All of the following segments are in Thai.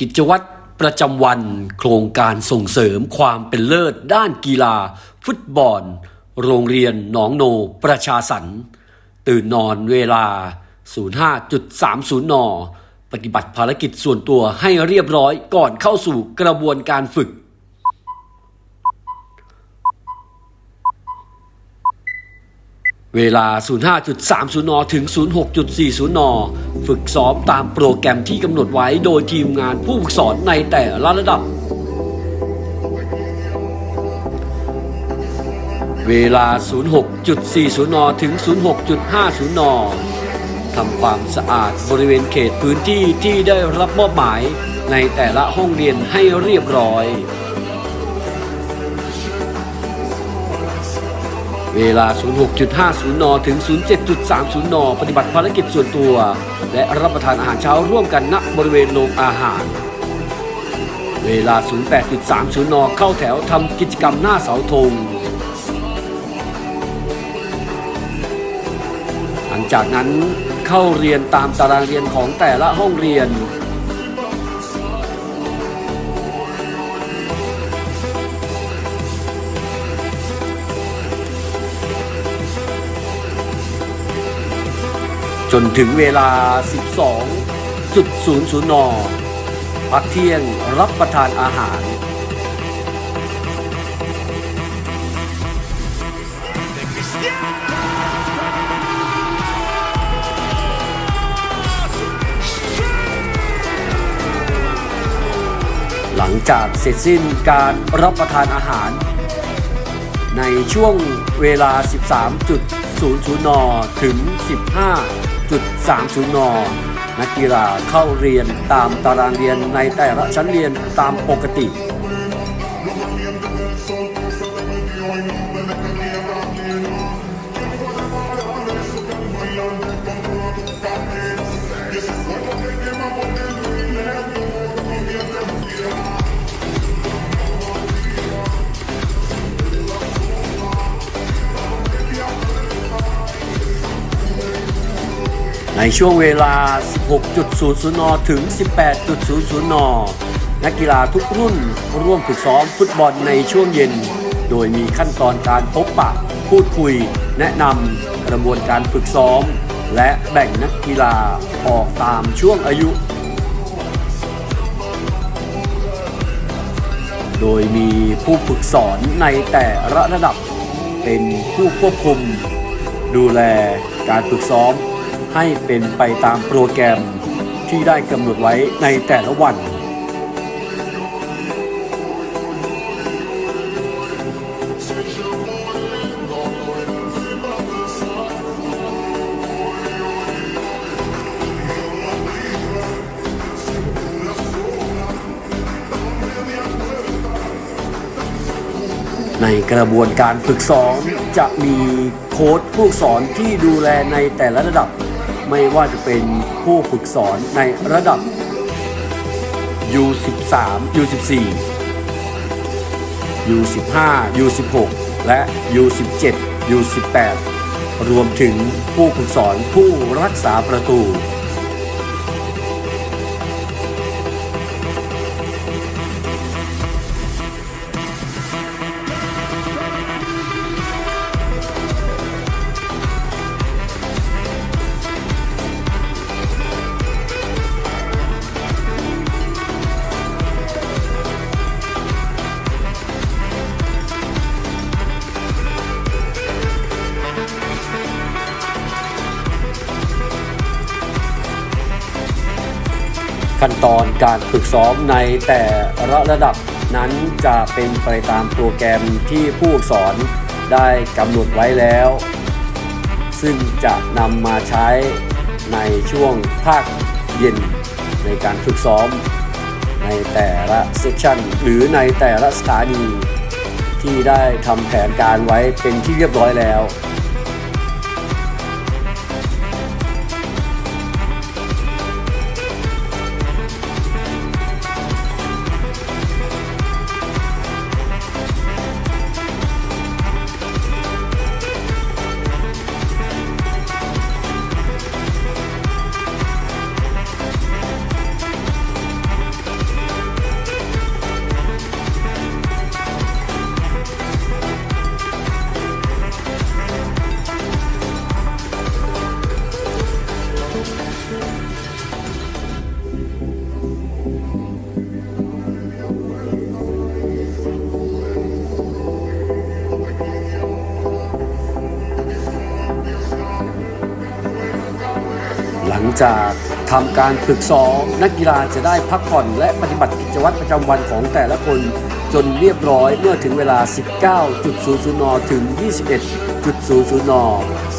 กิจวัตรประจำวันโครงการส่งเสริมความเป็นเลิศด้านกีฬา ฟุตบอล โรงเรียนหนองโนประชาสรรตื่นนอนเวลา 05.30 น ปฏิบัติภารกิจส่วนตัวให้เรียบร้อยก่อนเข้าสู่กระบวนการฝึก เวลา 05.30 น ถึง 06.40 น ฝึกซ้อมตามโปรแกรมที่กำหนดไว้โดยทีมงานผู้ฝึกสอนในแต่ละระดับ เวลา 06.40 น ถึง 06.50 น ทำความสะอาดบริเวณเขตพื้นที่ที่ได้รับมอบหมายในแต่ละห้องเรียนให้เรียบร้อย เวลา 06.50 น ถึง 07.30 น ปฏิบัติภารกิจส่วนตัว และรับประทานอาหารเช้าร่วมกันณบริเวณโรงอาหาร เวลา 08.30 น เข้าแถวทำกิจกรรมหน้าเสาธง หลังจากนั้นเข้าเรียนตามตารางเรียนของแต่ละห้องเรียน จนถึงเวลา 12.00นพักเที่ยงรับประทานอาหารหลังจากเสร็จสิ้นการรับประทานอาหาร ในช่วงเวลา 13.00 น ถึง 15. 15.30 น นักกีฬาเข้าเรียนตามตารางเรียนในแต่ละชั้นเรียนตามปกติ ในช่วงเวลา 16.00 น ถึง 18.00 น นักกีฬาทุกรุ่นร่วมฝึกซ้อมฟุตบอลในช่วงเย็น โดยมีขั้นตอนการพบปะ พูดคุย แนะนำกระบวนการฝึกซ้อม และแบ่งนักกีฬาออกตามช่วงอายุ โดยมีผู้ฝึกสอนในแต่ละระดับ เป็นผู้ควบคุม ดูแลการฝึกซ้อม ให้เป็นไปตามโปรแกรมที่ได้กำหนดไว้ในแต่ละวัน ในกระบวนการฝึกซ้อมจะมีโค้ชผู้สอนที่ดูแลในแต่ละระดับ ไม่ว่าจะเป็นผู้ฝึกสอนในระดับ U13 U14 U15 U16 และ U17 U18 รวมถึงผู้ฝึกสอนผู้รักษาประตู ขั้นตอนการฝึกซ้อมในแต่ละระดับนั้นจะเป็นไปตามโปรแกรมที่ผู้สอนได้กำหนดไว้แล้ว ซึ่งจะนำมาใช้ในช่วงภาคเย็นในการฝึกซ้อม ในแต่ละเซสชันหรือในแต่ละสถานี ที่ได้ทำแผนการไว้เป็นที่เรียบร้อยแล้ว จากทำการฝึกซ้อมนักกีฬาจะได้พักผ่อนและปฏิบัติกิจวัตรประจำวันของแต่ละคน จนเรียบร้อยเมื่อถึงเวลา 19.00 น ถึง 21.00 น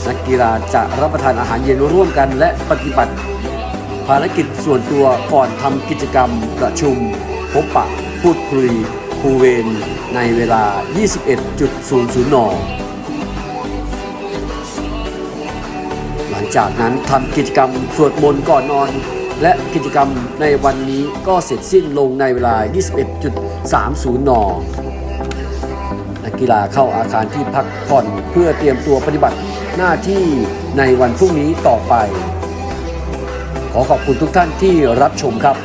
นักกีฬาจะรับประทานอาหารเย็นร่วมกันและปฏิบัติ ภารกิจส่วนตัวก่อนทำกิจกรรมประชุม พบปะ พูดคุยครูเวรในเวลา 21.00 น หลังจากนั้นทำกิจกรรมสวดมนต์ก่อนนอน และกิจกรรมในวันนี้ก็เสร็จสิ้นลงในเวลา 21.30 น นักกีฬาเข้าอาคารที่พักผ่อนเพื่อเตรียมตัวปฏิบัติหน้าที่ในวันพรุ่งนี้ต่อไป ขอขอบคุณทุกท่านที่รับชมครับ